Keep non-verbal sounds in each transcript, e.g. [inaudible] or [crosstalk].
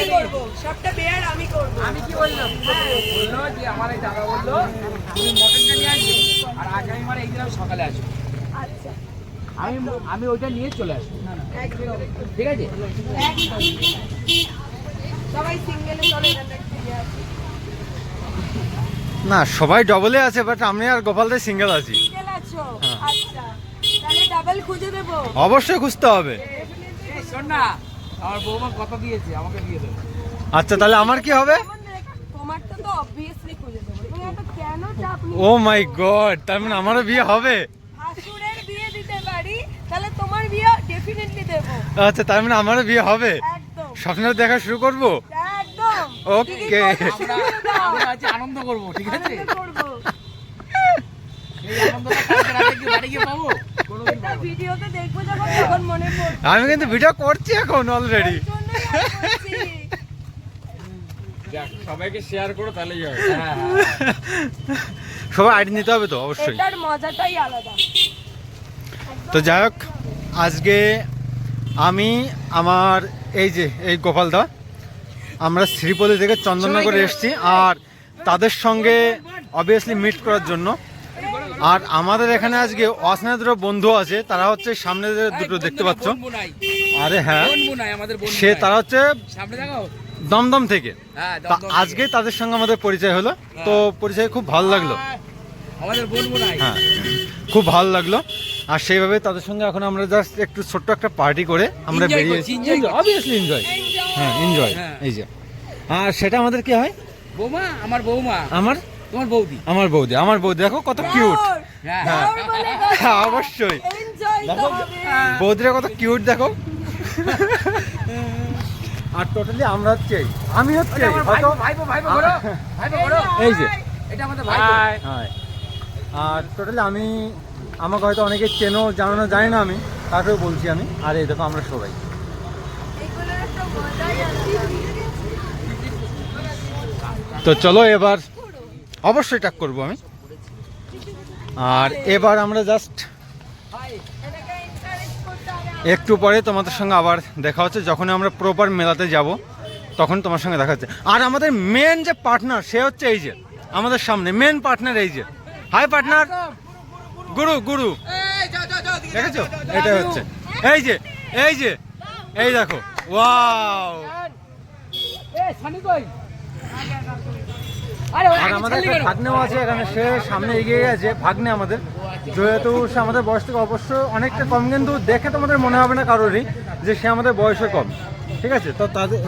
আমি করব সবটা বেয়ার আমি করব। আমি কি বললাম? বলল যে আমার এই দাদা বলল তুমি মটনটা নিয়ে আসবে? আর আগামী মানে এই দিন সকালে আসব। আচ্ছা। আমি আমি ওইটা নিয়ে চলে আসব। ঠিক আছে? সবাই সিঙ্গেলে চলে এখানে ফিরে আসি না সবাই ডবলে আছে বাট আমি আর গোপাল দাই সিঙ্গেল আছি। সিঙ্গেল আছো? হ্যাঁ। আচ্ছা। তাহলে ডাবল খুঁজে দেবো। অবশ্যই খুঁজতে হবে। শোন না আমার বৌমা কথা দিয়েছে আমাকে দিয়ে দেবে। আচ্ছা তাহলে আমার কি হবে? ও মাই গড তার মানে আমারও বিয়ে হবে? ভাসুরের বিয়ে দিতে পারি তাহলে তোমার বিয়ে ডেফিনেটলি দেবো। আচ্ছা তার মানে আমারও বিয়ে হবে? একদম। স্বপ্ন দেখা শুরু করব? একদম। Okay. কি কি করব আমরা শুরু করে দাও। আমরা আজ আনন্দ করব ঠিক আছে? আমি কিন্তু ভিডিও করছি এখন অলরেডি। সবাইকে শেয়ার করো তাহলেই হবে। সবাই আইডি নিতে হবে তো অবশ্যই। মজাটাই আলাদা। তো যাই হোক আজকে আমি আমার এই যে এই গোপালদা আমরা শ্রীপলি থেকে চন্দননগরে এসেছি আর তাদের সঙ্গে অবভিয়াসলি মিট করার জন্য। আর আমাদের এখানে আজকে অস্নাদের বন্ধু আছে তারা হচ্ছে সামনে দুটো দেখতে পাচ্ছ। আরে হ্যাঁ। সে তারা হচ্ছে দমদম থেকে। হ্যাঁ তা আজকে তাদের সঙ্গে আমাদের পরিচয় হলো তো পরিচয় খুব ভালো লাগল। বোনাই হ্যাঁ খুব ভালো লাগল। আর সেইভাবে তাদের সঙ্গে এখন আমরা জাস্ট একটু ছোট্ট একটা পার্টি করে আমরা করছি, অবভিয়াসলি এনজয় হ্যাঁ এনজয় হ্যাঁ। এই যে। আর সেটা আমাদের কি হয়? বৌমা আমার বৌমা। আমার? তোমার বৌদি। আমার বৌদি আমার বৌদি দেখো কত কিউট হ্যাঁ। proud বলে কথা। অবশ্যই। দেখো। বৌদিরা কত কিউট দেখো। আর টোটালি আমরা হচ্ছে আমি হচ্ছে এই, যে। এটা আমাদের ভাইপো। হ্যাঁ আর টোটালি আমি আমাকে হয়তো অনেকে চেনো জানো না জানি না আমি। তাকেও বলছি আমি। আর এই দেখো আমরা সবাই। তো চলো এবার অবশ্যই টাক করব আমি। আর এবার আমরা জাস্ট। একটু পরে তোমাদের সঙ্গে আবার দেখা হচ্ছে। যখন আমরা প্রপার মেলাতে যাব, তখন তোমার সঙ্গে দেখা হচ্ছে। আর আমাদের মেন যে পার্টনার সে হচ্ছে এই যে, আমাদের সামনে মেন পার্টনার এই যে। হাই পার্টনার গুরু গুরু। দেখেছ? এটা হচ্ছে। এই যে এই যে, এই দেখো। ওয়াও আরে আমাদের একটা ভাগ্নেও আছে এখানে সে সামনে এগিয়ে গেছে ভাগ্নে আমাদের। যেহেতু সে আমাদের বয়স থেকে অবশ্য অনেকটা কম কিন্তু দেখে তোমাদের মনে হবে না কারোরই যে সে আমাদের বয়সে কম। ঠিক আছে? তো তাদের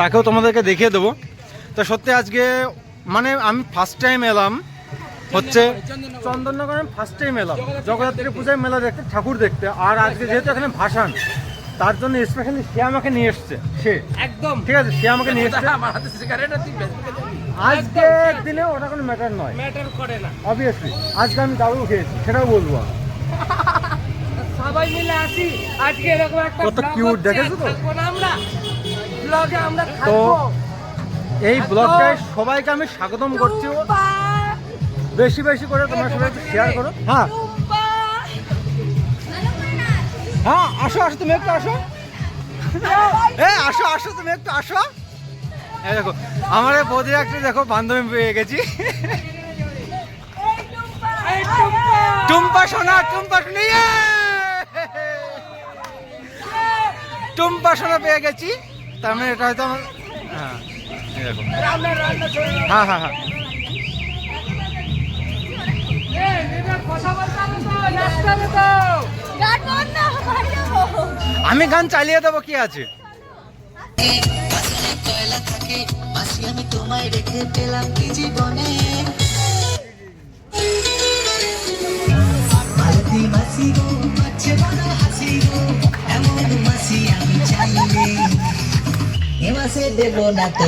তাকেও তোমাদেরকে দেখিয়ে দেবো। তো সত্যি আজকে মানে আমি ফার্স্ট টাইম এলাম হচ্ছে চন্দননগরে আমি ফার্স্ট টাইম এলাম। জগদ্ধাত্রী পূজায় মেলা দেখতে ঠাকুর দেখতে। আর আজকে যেহেতু এখানে ভাসান তার জন্য স্পেশালি সে আমাকে নিয়ে এসছে সে। একদম। ঠিক আছে? সে আমাকে নিয়ে [laughs] এসছে। আমার হাতে সিগারেট আছে তুই ফেসবুকে যাবি আজকে দিনে ওটা কোনো ম্যাটার নয়। ম্যাটার করে না। অবভিয়াসলি আজকে আমি দারুণ খেয়েছি সেটাও বলব সবাই মিলে আসি আজকে এরকম একটা কত হচ্ছে, দেখেছ তো? আমরা। ব্লগে আমরা তো এই ব্লগটায় সবাইকে আমি স্বাগতম করছি। বেশি বেশি করে তোমরা সবাই শেয়ার করো। হ্যাঁ। হ্যাঁ আসো আসো তুমি একটু আসো। এ আসো আসো তুমি একটু আসো। এই দেখো আমার বৌদির একটা দেখো বান্ধবী পেয়ে গেছি টুম্পা, সোনা টুম্পা ইয়ে! টুম্পা সোনা পেয়ে গেছি তার মানে এটা হয়তো আমার হ্যাঁ। হ্যাঁ হ্যাঁ হ্যাঁ। আমি গান চালিয়ে দেবো কি আছে কয়লা থাকে, মাসি আমি তোমায় রেখে পেলাম কি জীবনে? মালতী মাসি গো, মাছে গো, এমন মাসি আমি চাইলে। এ মাসে দেব না তো।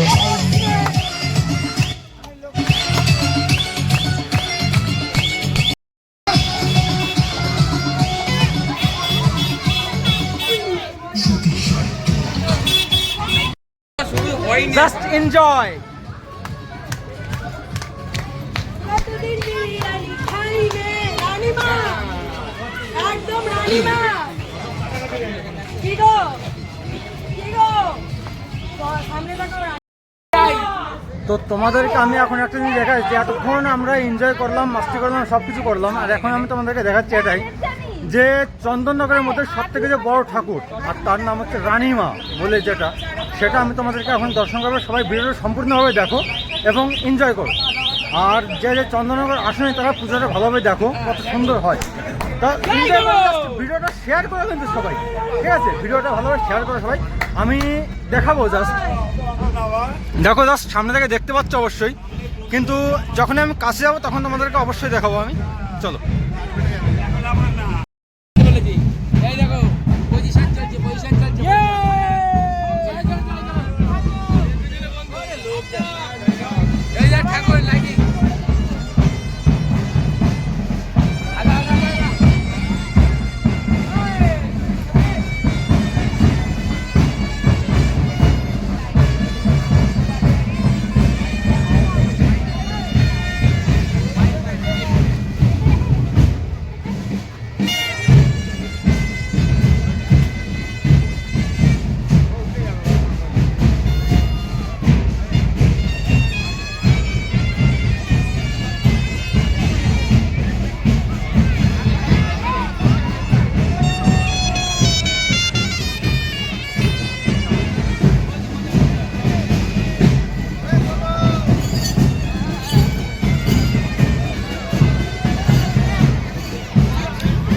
কি গো? তো তোমাদেরকে আমি এখন একটা জিনিস দেখাচ্ছি। এতক্ষণ আমরা এনজয় করলাম মাস্তি করলাম সব কিছু করলাম। আর এখন আমি তোমাদেরকে দেখাচ্ছি এটাই। যে চন্দননগরের মধ্যে সব থেকে যে বড় ঠাকুর, আর তার নাম হচ্ছে রানীমা বলে যেটা, সেটা আমি তোমাদেরকে এখন দর্শন করব। সবাই ভিডিওটা সম্পূর্ণভাবে দেখো এবং এনজয় করো। আর যে যে চন্দননগর আসনে তারা পুজোটা ভালোভাবে দেখো, কত সুন্দর হয়। তা ভিডিওটা শেয়ার করো কিন্তু সবাই, ঠিক আছে? ভিডিওটা ভালোভাবে শেয়ার করো সবাই। আমি দেখাবো জাস্ট দেখো জাস্ট সামনে থেকে দেখতে পাচ্ছ অবশ্যই, কিন্তু যখন আমি কাছে যাব তখন তোমাদেরকে অবশ্যই দেখাবো আমি। চলো।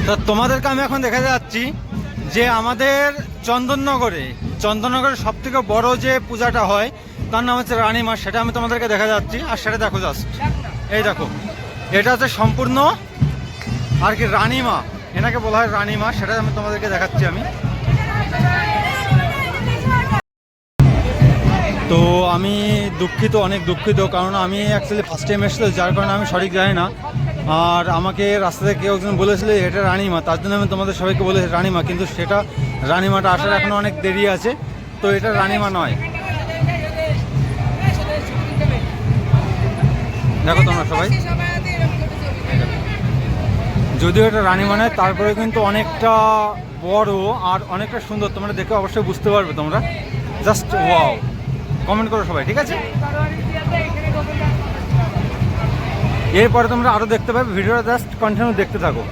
তো তোমাদেরকে আমি এখন দেখা যাচ্ছি যে আমাদের চন্দননগরে, চন্দননগরের সব থেকে বড় যে পূজাটা হয়, তার নাম হচ্ছে রানী মা, সেটা আমি তোমাদেরকে দেখা যাচ্ছি। আর সেটা দেখো জাস্ট এই দেখো, এটা হচ্ছে সম্পূর্ণ আর কি রানীমা এনাকে বলা হয় রানীমা সেটা আমি তোমাদেরকে দেখাচ্ছি আমি। তো আমি দুঃখিত, অনেক দুঃখিত, কারণ আমি অ্যাকচুয়ালি ফার্স্ট টাইম এসেছিল যার কারণে আমি সঠিক জানি না। আর আমাকে রাস্তাতে কেউ একজন বলেছিল, এটা রানীমা। তার জন্য আমি তোমাদের সবাইকে বলেছি, রানীমা। কিন্তু সেটা রানীমাটা আসার এখনও অনেক দেরি আছে, তো এটা রানীমা নয়। দেখো তোমরা সবাই। যদিও এটা রানীমা নয় তারপরে কিন্তু অনেকটা বড় আর অনেকটা সুন্দর। তোমরা দেখে অবশ্যই বুঝতে পারবে তোমরা। Just wow. কমেন্ট করো সবাই, ঠিক আছে? এরপরে তোমরা আরও দেখতে পাবে ভিডিওটা জাস্ট কন্টিনিউ দেখতে থাকো।